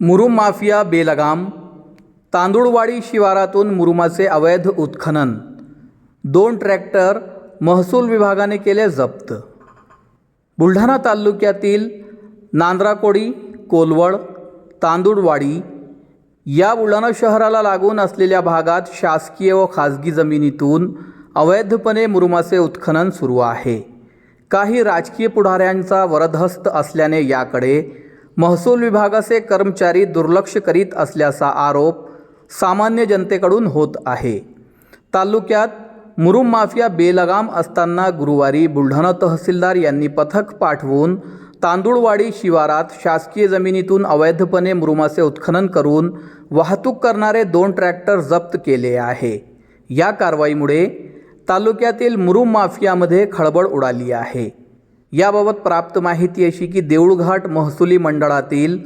मुरुम mafia बेलगाम तांदूळवाडी शिवारातून मुरुमाचे अवैध उत्खनन दोन ट्रॅक्टर महसूल विभागाने केले जप्त. बुलढाणा तालुक्यातील नांद्राकोडी कोलवड तांदूळवाडी या बुलढाणा शहराला लागून असलेल्या भागात शासकीय व खाजगी जमिनीतून अवैधपणे मुरुमाचे उत्खनन सुरू आहे. काही राजकीय पुढाऱ्यांचा वरदहस्त असल्याने याकडे महसूल विभागाचे कर्मचारी दुर्लक्ष करीत असल्याचा आरोप सामान्य जनतेकडून होत आहे. तालुक्यात मुरुम माफिया बेलगाम असताना गुरुवारी बुलढाणा तहसीलदार यांनी पथक पाठवून तांदूळवाडी शिवारात शासकीय जमिनीतून अवैधपणे मुरुमाचे उत्खनन करून वाहतूक करणारे दोन ट्रॅक्टर जप्त केले आहे. या कारवाईमुळे तालुक्यातील मुरुम माफियामध्ये खळबळ उडाली आहे. याबाबत प्राप्त माहिती अशी की देऊळघाट महसुली मंडळातील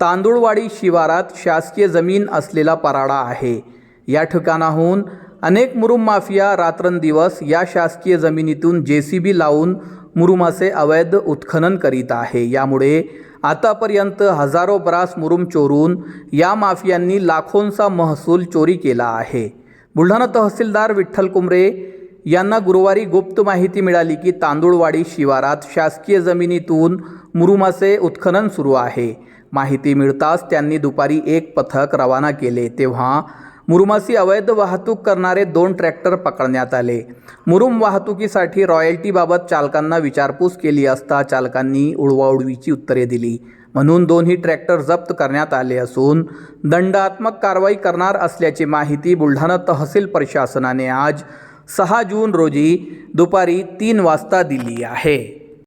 तांदूळवाडी शिवारात शासकीय जमीन असलेला पराडा आहे. या ठिकाणाहून अनेक मुरुम माफिया रात्रंदिवस या शासकीय जमिनीतून जे सी बी लावून मुरुमाचे अवैध उत्खनन करीत आहे. यामुळे आतापर्यंत हजारो ब्रास मुरुम चोरून या माफियांनी लाखोंचा महसूल चोरी केला आहे. बुलढाणा तहसीलदार विठ्ठल कुमरे यांना गुरुवारी गुप्त माहिती मिळाली की तांदूळवाडी शिवारात शासकीय जमिनीतून मुरुमासे उत्खनन सुरू आहे. माहिती मिळताच त्यांनी दुपारी एक पथक रवाना केले. तेव्हा मुरुमाची अवैध वाहतूक करणारे दोन ट्रॅक्टर पकडण्यात आले. मुरुम वाहतुकीसाठी रॉयल्टीबाबत चालकांना विचारपूस केली असता चालकांनी उडवाउडवीची उत्तरे दिली. म्हणून दोन्ही ट्रॅक्टर जप्त करण्यात आले असून दंडात्मक कारवाई करणार असल्याची माहिती बुलढाणा तहसील प्रशासनाने आज सहा जून रोजी दुपारी तीन वाजता दिली आहे.